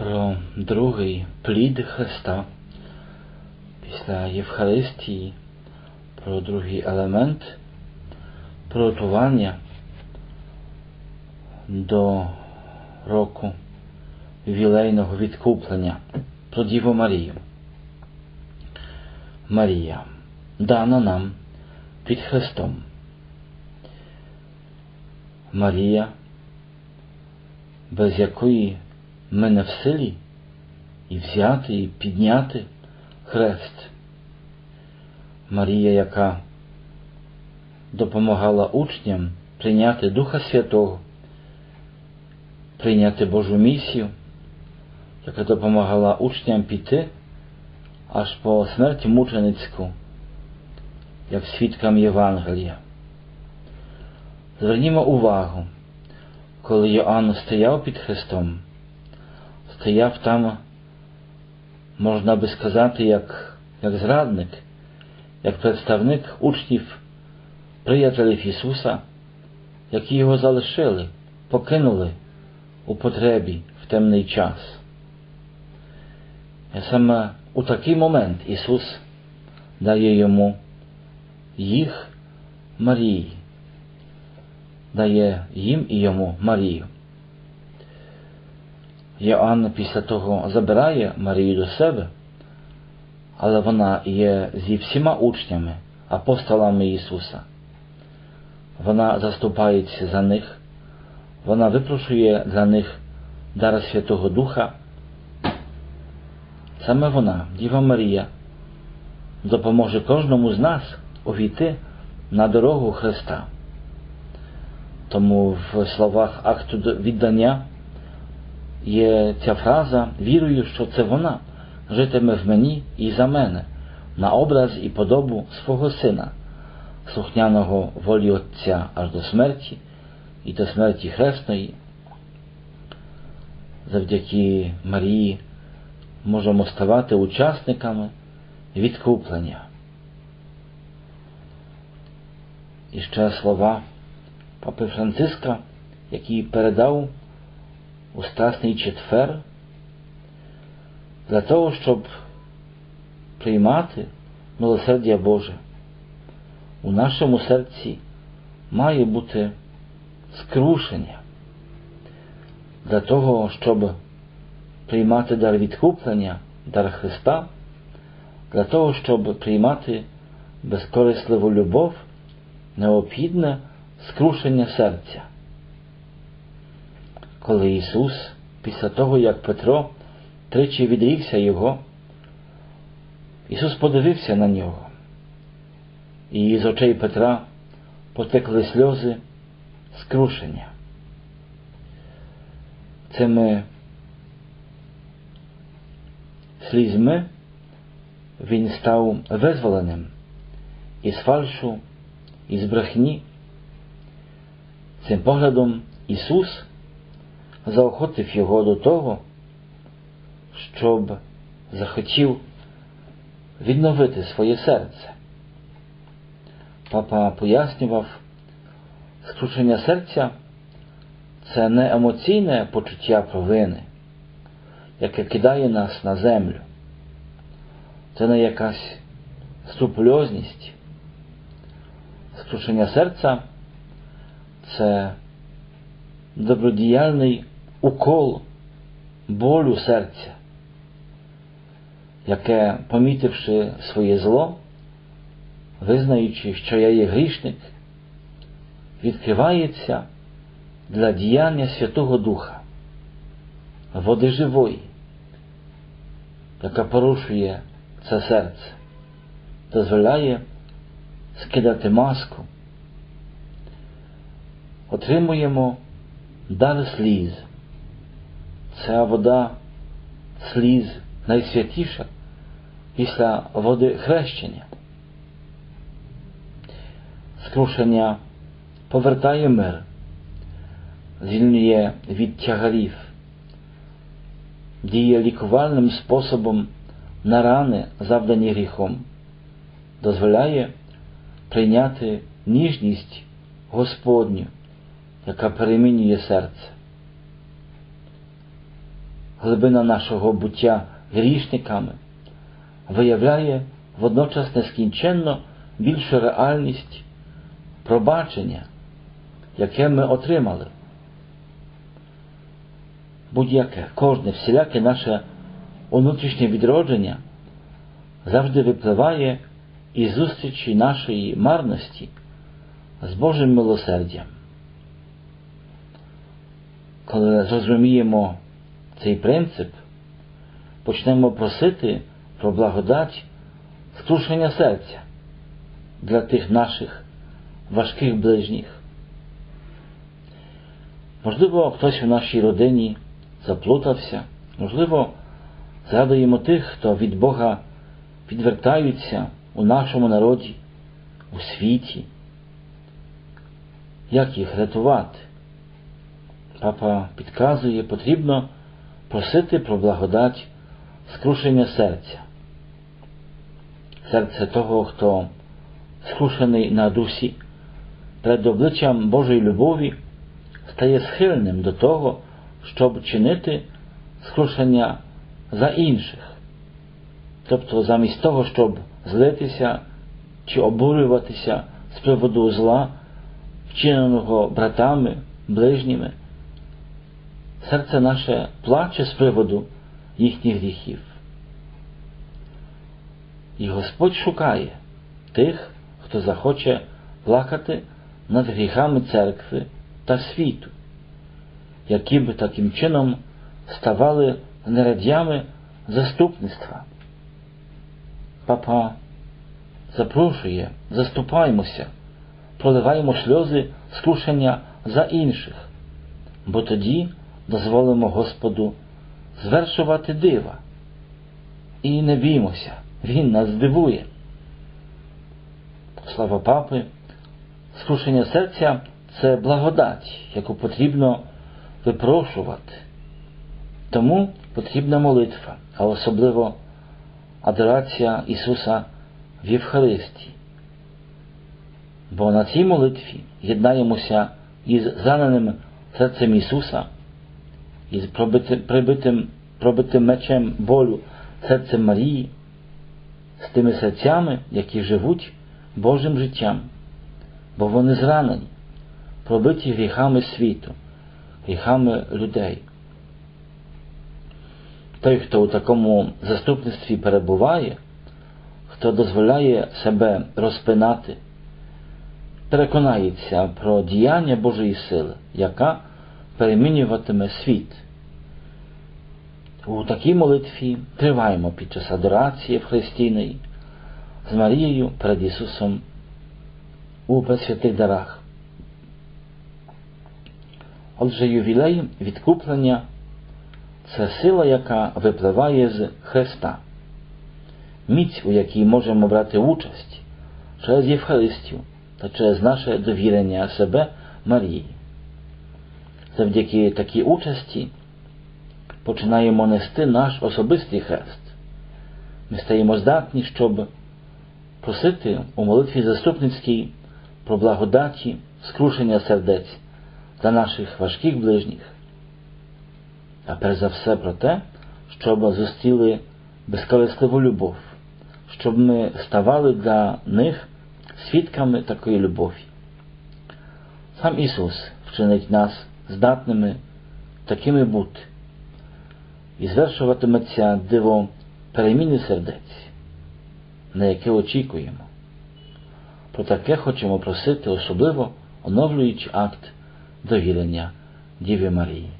про другий плід Христа після Євхаристії, про другий елемент приготування до року ювілейного відкуплення про Діву Марію. Марія дана нам під Христом. Марія, без якої ми не в силі і взяти, і підняти хрест. Марія, яка допомагала учням прийняти Духа Святого, прийняти Божу місію, яка допомагала учням піти аж по смерті мученицьку, як свідкам Євангелія. Звернімо увагу, коли Йоанн стояв під Христом, стояв там, можна би сказати, як, як зрадник, як представник учнів, приятелів Ісуса, які його залишили, покинули у потребі в темний час. І саме у такий момент Ісус дає йому їх Марії, дає їм і йому Марію. Йоанн після того забирає Марію до себе, але вона є зі всіма учнями, апостолами Ісуса. Вона заступається за них, вона випрошує для них дар Святого Духа. Саме вона, Діва Марія, допоможе кожному з нас увійти на дорогу Христа. Тому в словах акту віддання є ця фраза вірую, що це вона житиме в мені і за мене, на образ і подобу свого сина, слухняного волі Отця аж до смерті і до смерті Хресної. Завдяки Марії можемо ставати учасниками відкуплення. І ще слова папи Франциска, який передав у Страсний четвер для того, щоб приймати милосердя Боже. У нашому серці має бути скрушення для того, щоб приймати дар відкуплення, дар Христа, для того, щоб приймати безкорисливу любов, необхідне скрушення серця. Коли Ісус, після того, як Петро тричі відрікся Його, Ісус подивився на нього, і з очей Петра потекли сльози скрушення. Цими слізьми він став визволеним із фальшу, із брехні. Цим поглядом Ісус заохотив його до того, щоб захотів відновити своє серце. Папа пояснював, скручення серця це не емоційне почуття провини, яке кидає нас на землю. Це не якась скрупульозність. Скрушення серця це добродіяльний укол болю серця, яке, помітивши своє зло, визнаючи, що я є грішник, відкривається для діяння Святого Духа, води живої, яка порушує це серце, дозволяє скидати маску, отримуємо дар сліз. Ця вода сліз найсвятіша після води хрещення. Скрушення повертає мир, звільнює від тягарів, діє лікувальним способом на рани, завдані гріхом, дозволяє прийняти ніжність Господню, яка перемінює серце. Глибина нашого буття грішниками, виявляє водночас нескінченно більшу реальність пробачення, яке ми отримали. Будь-яке, кожне всіляке наше внутрішнє відродження завжди випливає із зустрічі нашої марності з Божим милосердям. Коли зрозуміємо цей принцип, почнемо просити про благодать скрушення серця для тих наших важких ближніх. Можливо, хтось у нашій родині заплутався, можливо, згадуємо тих, хто від Бога відвертаються у нашому народі, у світі. Як їх рятувати? Папа підказує, потрібно просити про благодать скрушення серця. Серце того, хто скрушений на дусі, перед обличчям Божої любові, стає схильним до того, щоб чинити скрушення за інших. Тобто, замість того, щоб злитися чи обурюватися з приводу зла, вчиненого братами, ближніми, серце наше плаче з приводу їхніх гріхів. І Господь шукає тих, хто захоче плакати над гріхами церкви та світу, які б таким чином ставали нерадями заступництва. Папа запрошує, заступаймося, проливаємо сльози скрушення за інших, бо тоді дозволимо Господу звершувати дива. І не біймося, Він нас здивує. Слава папи, скрушення серця це благодать, яку потрібно випрошувати. Тому потрібна молитва, а особливо адорація Ісуса в Євхаристії. Бо на цій молитві єднаємося із зраненим серцем Ісуса, із пробитим, прибитим, пробитим мечем болю серцем Марії, з тими серцями, які живуть Божим життям, бо вони зранені, пробиті гріхами світу, гріхами людей. Той, хто у такому заступництві перебуває, хто дозволяє себе розпинати, переконається про діяння Божої сили, яка перемінюватиме світ. У такій молитві триваємо під час адорації в Христійної з Марією перед Ісусом у Пресвятих дарах. Отже, ювілей відкуплення це сила, яка випливає з Христа, міць, у якій можемо брати участь через Євхаристію та через наше довірення себе Марії. Завдяки такій участі починаємо нести наш особистий хрест. Ми стаємо здатні, щоб просити у молитві заступницькій про благодаті, скрушення сердець за наших важких ближніх, а перш за все про те, щоб зустріли безкорисливу любов, щоб ми ставали для них свідками такої любові. Сам Ісус вчинить нас здатними такими бути, і звершуватиметься диво переміни сердець, на яке очікуємо. Про таке хочемо просити, особливо оновлюючи акт довірення Діві Марії.